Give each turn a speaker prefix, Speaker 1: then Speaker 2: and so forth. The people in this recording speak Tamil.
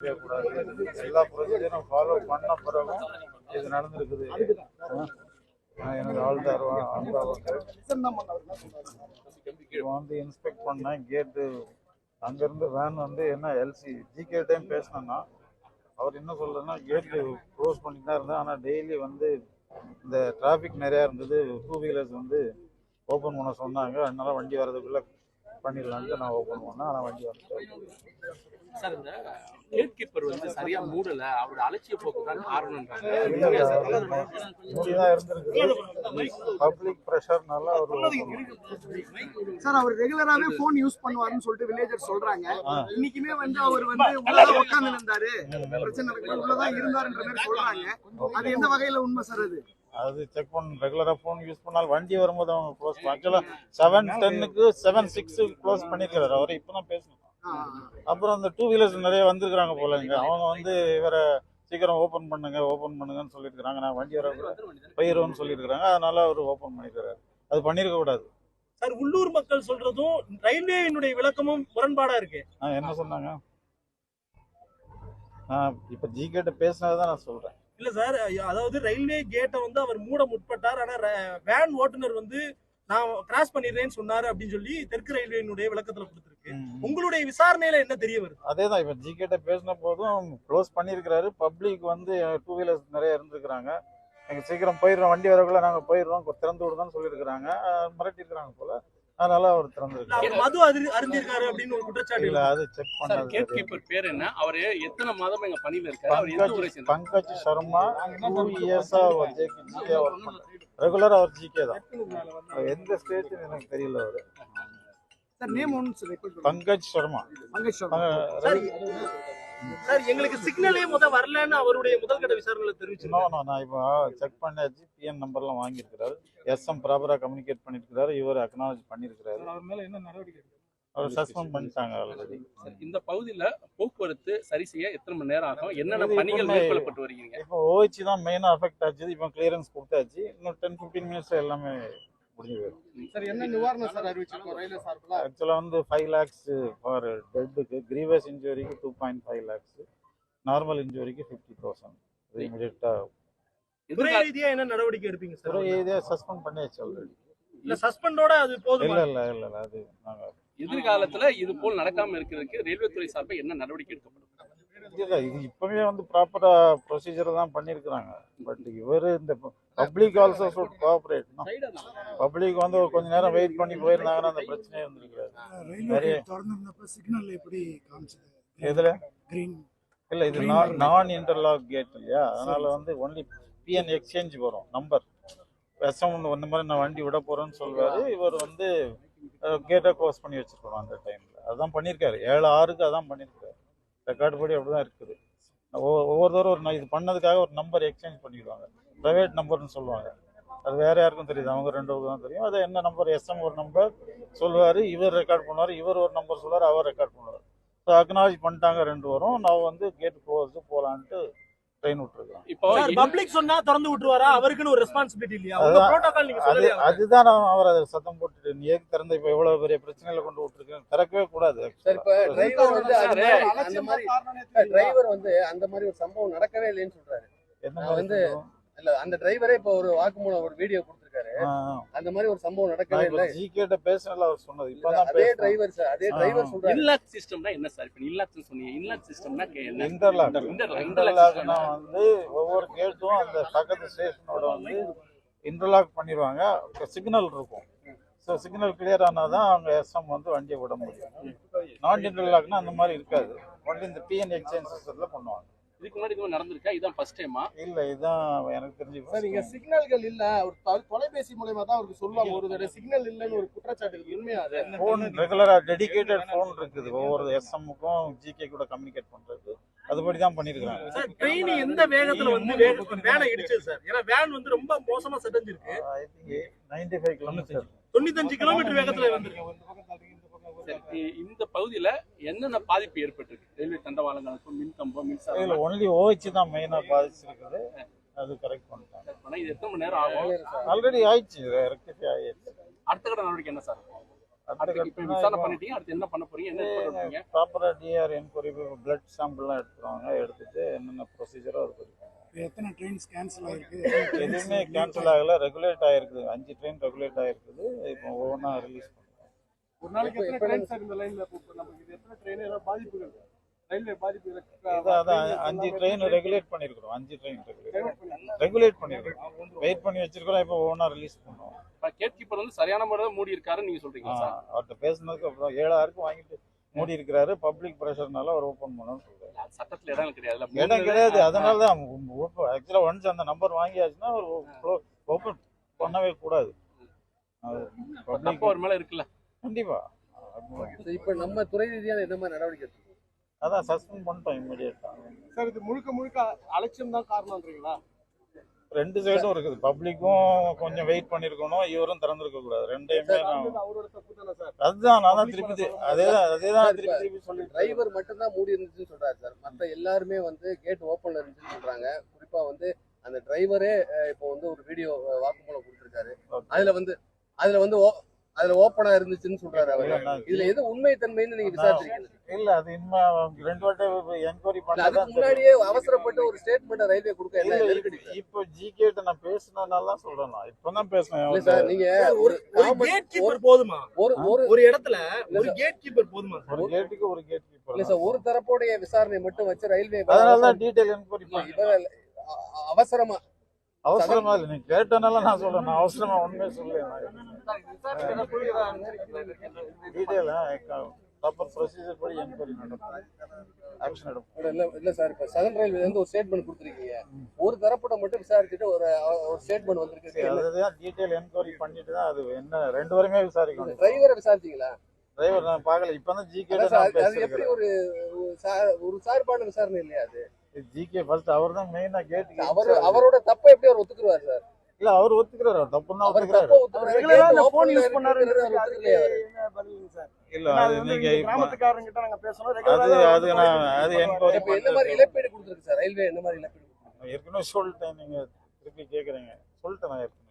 Speaker 1: செய்யக்கூடாது எல்லா ப்ரொசீஜரும் ஃபாலோ பண்ண பிறகும் இது நடந்திருக்குது. எனக்கு ஆழ்ந்தார் இவன் வந்து இன்ஸ்பெக்ட் பண்ணேன் கேட்டு அங்கேருந்து வேன் வந்து என்ன எல்சி ஜிகே டைம் பேசினேன்னா அவர் என்ன சொல்றேன்னா கேட்டு க்ளோஸ் பண்ணி தான் இருந்தேன் ஆனால் டெய்லி வந்து இந்த டிராஃபிக் நிறையா இருந்தது. டூ வீலர்ஸ் வந்து ஓப்பன் பண்ண சொன்னாங்க. அதனால வண்டி வர்றதுக்குள்ளே பண்ணிடலான்ட்டு நான் ஓப்பன் பண்ணேன் ஆனால் வண்டி வந்து
Speaker 2: சார் இந்த கேட் கீப்பர் வந்து சரியா மூடல. அவரோட அலட்சிய போக்கு தான் காரணம்ன்றாங்க
Speaker 1: பப்ளிக் ப்ரெஷர்னால அவர்
Speaker 3: சார் அவர் ரெகுலராவே போன் யூஸ் பண்ணுவாருன்னு சொல்லிட்டு வில்லேஜர் சொல்றாங்க. இன்னைக்குமே வந்து அவர் வந்து உள்ளதான் உட்கார்ந்து இருந்தாரு. பிரச்சனை நடக்குது உள்ளதான் இருந்தாருன்ற மாதிரி சொல்றாங்க. அது எந்த வகையில உண்மை சார் அது?
Speaker 1: அது செக் பண்ண ரெகுலராக ஃபோன் யூஸ் பண்ணாலும் வண்டி வரும்போது அவங்க க்ளோஸ் ஆக்சுவலாக செவன் டென்னுக்கு செவன் சிக்ஸு க்ளோஸ் பண்ணியிருக்காரு அவர் இப்போ தான் பேசணும் அப்புறம் அந்த டூ வீலர்ஸ் நிறைய வந்திருக்கிறாங்க போல இங்க. அவங்க வந்து இவரை சீக்கிரம் ஓப்பன் பண்ணுங்க ஓப்பன் பண்ணுங்கன்னு சொல்லியிருக்கிறாங்க. நான் வண்டி வர போயிடுவோம்னு சொல்லியிருக்கிறாங்க. அதனால அவர் ஓப்பன் பண்ணியிருக்காரு அது பண்ணியிருக்க கூடாது.
Speaker 4: சார் உள்ளூர் மக்கள் சொல்றதும் ரயில்வேயினுடைய விளக்கமும் முரண்பாடா இருக்கு.
Speaker 1: ஆ என்ன சொன்னாங்க? நான் இப்போ ஜிகேட்ட பேசினது தான் நான் சொல்கிறேன்
Speaker 4: இல்ல சார் அதாவது ரயில்வே கேட்டை வந்து அவர் மூட முற்பட்டார். ஆனா வேன் ஓட்டுநர் வந்து நான் கிராஸ் பண்ணிடுறேன்னு சொன்னாரு அப்படின்னு சொல்லி தெற்கு ரயில்வேயினுடைய விளக்கத்துல கொடுத்திருக்கு. உங்களுடைய விசாரணையில என்ன தெரிய வருது?
Speaker 1: அதே தான் இப்போ ஜிகேட்ட பேசின போதும் க்ளோஸ் பண்ணியிருக்கிறாரு. பப்ளிக் வந்து டூ வீலர்ஸ் நிறைய இருந்திருக்கிறாங்க. எங்கள் சீக்கிரம் போயிடுறோம் வண்டி வரக்குள்ள நாங்கள் போயிடுறோம். திறந்து விடுதான்னு சொல்லியிருக்கிறாங்க. மிரட்டியிருக்கிறாங்க போல. அதனால அவர் திறந்துருக்காரு
Speaker 4: மது அரு- அருந்திருக்காரு அப்படின்னு ஒரு குற்றச்சாட்டு
Speaker 1: இல்லை. அது செக்
Speaker 2: சார்
Speaker 1: பண்ணது
Speaker 2: கேட். கீப்பர் பேர் என்ன அவரு எத்தனை மாதம் எங்க பணியில இருக்காரு அவர் எந்த ஊரை
Speaker 1: பங்கஜ் சர்மா டூ இயர்ஸா அவர் ஜேகே ஜிகே ஒர்க் பண்றாரு ரெகுலரா அவர் ஜிகே தான் எந்த ஸ்டேட் எனக்கு தெரியல அவரு
Speaker 3: சார் நேம் பண்ணுங்க.
Speaker 1: பங்கஜ் சர்மா
Speaker 3: பங்கஜ் சர்மா.
Speaker 4: சார் எங்களுக்கு சிக்னலே முத வரலன்னு அவருடைய முதல்கட்ட விசாரணையில
Speaker 1: நோ
Speaker 4: தெரிவிச்சிருக்காரு
Speaker 1: நோ நான் இப்போ செக் பண்ணாச்சு. பிஎன் நம்பர்லாம் வாங்கியிருக்கிறாரு. எஸ்எம் ப்ராப்பராக கம்யூனிகேட் பண்ணியிருக்கிறாரு. இவர் அக்னாலஜ் பண்ணியிருக்கிறாரு.
Speaker 4: அவர் மேல என்ன நடவடிக்கை
Speaker 1: அவர் சஸ்பெண்ட் பண்ணிட்டாங்க ஆல்ரெடி
Speaker 2: சார், இந்த பகுதியில போக்குவரத்து சரி செய்ய எத்தனை மணி நேரம் ஆகும்? என்னென்ன பணிகள் மேற்கொள்ளப்பட்டு வருகிறீங்க?
Speaker 1: இப்போ ஓஹெச் தான் மெயினாக அஃபெக்ட் ஆச்சு. இப்போ கிளியரன்ஸ் கொடுத்தாச்சு. இன்னும் டென் ஃபிஃப்டீன் மினிட்ஸ் எல்லாமே முடிஞ்சு போயிடும்
Speaker 3: சார் என்ன நிவாரணம் சார் அறிவிச்சிருக்கோம்? ரயில்வே சார்பில்?
Speaker 1: ஆக்சுவலாக வந்து ஃபைவ் லேக்ஸ் ஃபார் டெட்டுக்கு grievous இன்ஜுரிக்கு two point five lakhs normal இன்ஜுரிக்கு fifty thousand அது இமீடியட்டாக
Speaker 4: துறை
Speaker 2: எதிர்கால
Speaker 4: ரீதியா என்ன நடவடிக்கை எடுப்பீங்க
Speaker 1: துறை
Speaker 4: சார்
Speaker 1: இதே சஸ்பெண்ட் பண்ணியாச்சு ஆல்ரெடி
Speaker 4: இல்ல சஸ்பெண்டோட அது போதுமா?
Speaker 1: இல்லை இல்லை இல்லை அது நாங்கள்
Speaker 2: எதிர்காலத்துல இது போல் நடக்காம இருக்கிறதுக்கு ரயில்வே துறை சார்பில் என்ன நடவடிக்கை எடுக்கப்படும்?
Speaker 1: இல்லை இது இப்போவே வந்து ப்ராப்பராக ப்ரொசீஜர் தான் பண்ணியிருக்கிறாங்க பட் இவர் இந்த public also should cooperate public வந்து கொஞ்ச நேரம் வெயிட் பண்ணி போயிருந்தாங்கன்னா அந்த பிரச்சனையே இருந்திருக்காது. நிறைய
Speaker 5: திறந்திருந்தப்ப சிக்னல் எப்படி காமிச்சது?
Speaker 1: எதுல?
Speaker 5: கிரீன்
Speaker 1: இல்லை இது நான் இன்டர்லாக் கேட் இல்லையா? அதனால வந்து ஒன்லி பிஎன் எக்ஸ்சேஞ்ச் வரும் நம்பர் எஸ்எம் இந்த மாதிரி நான் வண்டி விட போறேன்னு சொல்றாரு. இவர் வந்து கேட்டை க்ளோஸ் பண்ணி வச்சிருக்கணும் அந்த டைம்ல அதான் பண்ணியிருக்காரு ஏழு ஆறுக்கு அதான் பண்ணியிருக்காரு ரெக்கார்டு படி அப்படி தான் இருக்குது ஒவ்வொருத்தரும் ஒரு இது பண்ணதுக்காக ஒரு நம்பர் எக்ஸ்சேஞ்ச் பண்ணிடுவாங்க. ப்ரைவேட் நம்பர்னு சொல்லுவாங்க. அது வேறு யாருக்கும் தெரியுது. அவங்க ரெண்டு தான் தெரியும். அது என்ன நம்பர்? எஸ்எம் ஒரு நம்பர் சொல்லுவார். இவர் ரெக்கார்ட் பண்ணுவார். இவர் ஒரு நம்பர் சொல்லுவார். அவர் ரெக்கார்ட் பண்ணுவார். ஸோ அக்னாலஜ் பண்ணிட்டாங்க ரெண்டு வரும் நான் வந்து கேட்டு க்ளோஸு போகலான்ட்டு ட்ரெயின் விட்டுருக்கேன்
Speaker 2: இப்போ
Speaker 4: பப்ளிக் சொன்னா திறந்து விட்டுருவாரா? அவருக்குன்னு ஒரு ரெஸ்பான்சிபிலிட்டி இல்லையா? உங்க. புரோட்டோகால் நீங்க
Speaker 1: அது
Speaker 4: சொல்லலையா
Speaker 1: அதுதான் நான் அவர் அதை சத்தம் போட்டுட்டு நீ ஏக்கு திறந்த இப்போ எவ்வளவு பெரிய பிரச்சனையில கொண்டு விட்டுருக்கேன் திறக்கவே கூடாது
Speaker 6: சார் இப்ப டிரைவர் வந்து அந்த மாதிரி டிரைவர் வந்து அந்த மாதிரி ஒரு சம்பவம் நடக்கவே இல்லைன்னு சொல்றாரு. வந்து-? இல்ல அந்த டிரைவரே இப்ப ஒரு வாக்குமூலம் ஒரு வீடியோ கொடுத்திருக்காரு.
Speaker 1: ஆ, ஆ.
Speaker 6: அந்த மாதிரி ஒரு சம்பவம் நடக்கவே இல்லை.
Speaker 1: ஜிகேட்ட பேசினல அவர் சொன்னது. இப்பதான்
Speaker 6: அதே டிரைவர் சார் அதே. டிரைவர் சொல்றாரு.
Speaker 2: இன்லாக் சிஸ்டம்னா என்ன சார் இப்போ இன்லாக் சொன்னீங்க. இன்லாக் சிஸ்டம்னா என்ன?
Speaker 1: இன்டர்லாக். இன்டர்லாக்னா வந்து ஒவ்வொரு கேட்டும் அந்த பக்கத்து ஸ்டேஷனோட வந்து இன்டர்லாக் பண்ணிடுவாங்க சிக்னல் இருக்கும். ஸோ சிக்னல் கிளியர் ஆனால் தான் அவங்க எஸ்எம் வந்து வண்டியை விட முடியும். நான் இன்டர்லாக்னா அந்த மாதிரி இருக்காது. ஒன்லி இந்த பிஎன் எக்ஸ்சேஞ்ச் சிஸ்டத்தில் பண்ணுவாங்க.
Speaker 2: இதுக்கு முன்னாடி நடந்திருக்கா? இதான் ஃபர்ஸ்ட் டைமா
Speaker 1: இல்லை இதுதான் எனக்கு தெரிஞ்சு
Speaker 3: சார் இங்க சிக்னல்கள் இல்ல. ஒரு தொ- தொலைபேசி மூலமா தான் அவருக்கு சொல்லுவாங்க. ஒரு தடவை சிக்னல் இல்லன்னு ஒரு குற்றச்சாட்டு இருக்கு. உண்மையா அது?
Speaker 1: ஃபோன் ரெகுலராக டெடிகேட்டட் ஃபோன் இருக்குது. ஒவ்வொரு எஸ்எம்முக்கும் ஜிகே கூட கம்யூனிகேட் பண்ணுறது அதுபடி தான் பண்ணியிருக்கிறாங்க
Speaker 4: சார் ட்ரெயின் எந்த வேகத்துல வந்து வேனை இடிச்சது சார்? ஏன்னா வேன் வந்து ரொம்ப மோசமா செதஞ்சிருக்கு.
Speaker 1: I think ninety five kilometre
Speaker 4: தொண்ணூத்தஞ்சு கிலோமீட்டர் வேகத்துல வந்திருக்கு.
Speaker 2: சரி, இந்த பகுதியில என்னென்ன பாதிப்பு ஏற்பட்டிருக்கு? ரயில்வே தண்டவாளங்களுக்கும் மின் கம்பம்
Speaker 1: இதில்
Speaker 2: மின்சாரம்
Speaker 1: ஒன்லி ஓஹெச் தான் மெயினாக பாதிச்சிருக்குது. அது கரெக்ட் பண்ணிட்டாங்க.
Speaker 2: ஆனா இது எத்தனை மணி நேரம் ஆகும்?
Speaker 1: ஆல்ரெடி ஆயிடுச்சு ரெக்டிஃபை ஆயிடுச்சு.
Speaker 2: அடுத்த கட்ட நடவடிக்கை என்ன சார்? அடுத்து இப்ப விசாரணை பண்ணிட்டீங்க அடுத்து என்ன பண்ண போறீங்க என்ன பண்ணுவீங்க
Speaker 1: ப்ராப்பராக டிஆர் என்கொயரி பிளட் சாம்பிள்லாம் எடுத்துருவாங்க எடுத்துட்டு என்னென்ன ப்ரொசீஜரோ
Speaker 5: இப்ப எத்தனை ட்ரெயின்ஸ் கேன்சல் ஆயிருக்கு?
Speaker 1: எதுவுமே கேன்சல் ஆகல ரெகுலேட் ஆயிருக்குது. அஞ்சு ட்ரெயின் ரெகுலேட் ஆயிருக்குது. இப்போ ஒவ்வொன்றா ரிலீஸ் பண்ணுறோம்
Speaker 6: ஒரு நாளைக்கு எத்தனை ட்ரெயின் சார் இந்த லைன்ல நமக்கு இது எத்தனை ட்ரெயின் ஏதாவது பாதிப்புகள்? ரயில்வே
Speaker 1: அதான். அஞ்சு ட்ரெயின் ரெகுலேட் பண்ணியிருக்கிறோம் அஞ்சு ட்ரெயின் ரெகுலேட் ரெகுலேட் பண்ணியிருக்கிறோம் வெயிட் பண்ணி வச்சிருக்கிறோம். இப்போ ஒவ்வொன்றா ரிலீஸ் பண்ணுவோம்
Speaker 2: கேட் கீப்பர் வந்து சரியான முறையில் மூடி இருக்காருன்னு நீங்க சொல்றீங்க சார்?
Speaker 1: அவர்கிட்ட பேசுனதுக்கு அப்புறம் ஏழாயிரக்கும் வாங்கிட்டு மூடி இருக்கிறாரு. பப்ளிக் ப்ரெஷர்னால அவர் ஓப்பன் பண்ணணும்னு சொல்றாரு.
Speaker 2: சட்டத்துல இடம் கிடையாது
Speaker 1: இடம் கிடையாது. அதனால தான் ஆக்சுவலாக ஒன்ஸ் அந்த நம்பர் வாங்கியாச்சுன்னா அவர் ஓப்பன் பண்ணவே கூடாது.
Speaker 2: அவர் மேல இருக்குல்ல.
Speaker 1: கண்டிப்பா.
Speaker 6: இப்ப நம்ம துறை ரீதியான என்ன மாதிரி நடவடிக்கை எடுத்துக்கணும்?
Speaker 1: அதான் சஸ்பெண்ட் பண்ணிட்டோம் இம்மிடியட்டா
Speaker 6: சார் இது முழுக்க முழுக்க அலட்சியம் தான் காரணம்ன்றீங்களா?
Speaker 1: ரெண்டு சைடும் இருக்குது. பப்ளிக்கும் கொஞ்சம் வெயிட் பண்ணிருக்கணும். இவரும் திறந்திருக்க கூடாது. ரெண்டையுமே அதுதான் நான் தான் திருப்பி தி- அதேதான் அதேதான் திருப்பி திருப்பி சொல்லிட்டு
Speaker 6: டிரைவர் மட்டும் தான் மூடி இருந்துச்சுன்னு சொல்றாரு சார். மத்த எல்லாருமே வந்து கேட் ஓப்பன்ல இருந்துச்சுன்னு சொல்றாங்க. குறிப்பா வந்து அந்த டிரைவரே இப்போ வந்து ஒரு வீடியோ வாக்குமூலம் கொடுத்திருக்காரு. அதுல வந்து அதுல வந்து ஓ- அதுல ஓப்பனா இருந்துச்சுன்னு சொல்றாரு அவரு.
Speaker 1: இல்ல,
Speaker 6: இதுல எது உண்மை தன்மைன்னு நீங்க விசாரிச்சிருக்கீங்க
Speaker 1: இல்ல அது இனிமே அவங்க ரெண்டு வாட்டி என்கொயரி
Speaker 6: இல்ல, அதுக்கு
Speaker 1: பண்ணதான்
Speaker 6: முன்னாடியே அவசரப்பட்டு ஒரு ஸ்டேட்மெண்ட் ரயில்வே கொடுக்க
Speaker 1: இல்ல? இப்போ ஜிகேட்ட நான் பேசினதுனால தான் சொல்றேன் நான். இப்பதான் பேசினேன்.
Speaker 6: இல்ல. சார் நீங்க
Speaker 4: ஒரு கேட் கீப்பர் போதுமா?
Speaker 6: ஒரு ஒரு
Speaker 4: ஒரு இடத்துல ஒரு கேட் கீப்பர் போதுமா சார்?
Speaker 1: ஒரு கேட்டுக்கு ஒரு கேட்
Speaker 6: இல்ல
Speaker 1: கீப்பர்
Speaker 6: சார் ஒரு தரப்புடைய விசாரணை மட்டும் வச்சு ரயில்வே
Speaker 1: அதனால தான் டீடைல் என்கொயரி
Speaker 6: இல்ல,
Speaker 1: பண்ணி
Speaker 6: அவசரமா
Speaker 1: அவசரமா இல்லை நீ கேட்டனால நான் சொல்றேன். நான் அவசரமா உண்மையை சொல்ல டீடைல் ப்ராப்பர் ப்ரொசீஜர் படி என்கொயரி நடக்கும். ஆக்ஷன் எடுப்போம்.
Speaker 6: இல்ல இல்ல சார் இப்ப சதன் ரயில்வே வந்து ஒரு ஸ்டேட்மெண்ட் கொடுத்துருக்கீங்க. ஒரு தரப்பட மட்டும் விசாரிச்சுட்டு ஒரு ஒரு ஸ்டேட்மெண்ட் வந்திருக்கு.
Speaker 1: அதுதான் டீடைல் என்கொயரி பண்ணிட்டு தான் அது என்ன ரெண்டு பேருமே விசாரிக்கணும்.
Speaker 6: டிரைவரை விசாரிச்சீங்களா?
Speaker 1: டிரைவர் நான் பார்க்கல. இப்பதான் ஜிகே
Speaker 6: அதான் சார்,
Speaker 1: நான்
Speaker 6: அது எப்படி ஒரு ஒரு சார்பான விசாரணை இல்லையா அது?
Speaker 1: ஜிகே ஃபர்ஸ்ட் அவர் தான் மெயினா கேட்
Speaker 6: அவர் அவரோட தப்பை எப்படி அவர் ஒத்துக்குவார் சார்?
Speaker 1: இல்ல அவர் ஒத்துக்கிறாரு அவர் தப்புன்னு தான்
Speaker 6: அவர்
Speaker 1: ஒத்துக்கிறாரு.
Speaker 6: ஒத்துக்கிறாரு.
Speaker 3: போன் யூஸ் பண்ணாரு. சார்?
Speaker 1: இல்ல அது நீங்க
Speaker 3: கிராமத்துக்காரங்க கிட்ட நாங்க பேசணும்
Speaker 1: அது
Speaker 3: ரெகுலரா
Speaker 1: அது நான் அது என்கொயரி
Speaker 6: இப்ப என்ன மாதிரி இழப்பீடு கொடுத்துருக்கு சார்? ரயில்வே என்ன மாதிரி இழப்பீடு?
Speaker 1: ஏற்கனவே சொல்லிட்டேன் நீங்க திருப்பி கேக்குறீங்க. சொல்லிட்டேன் நான் ஏற்கனவே.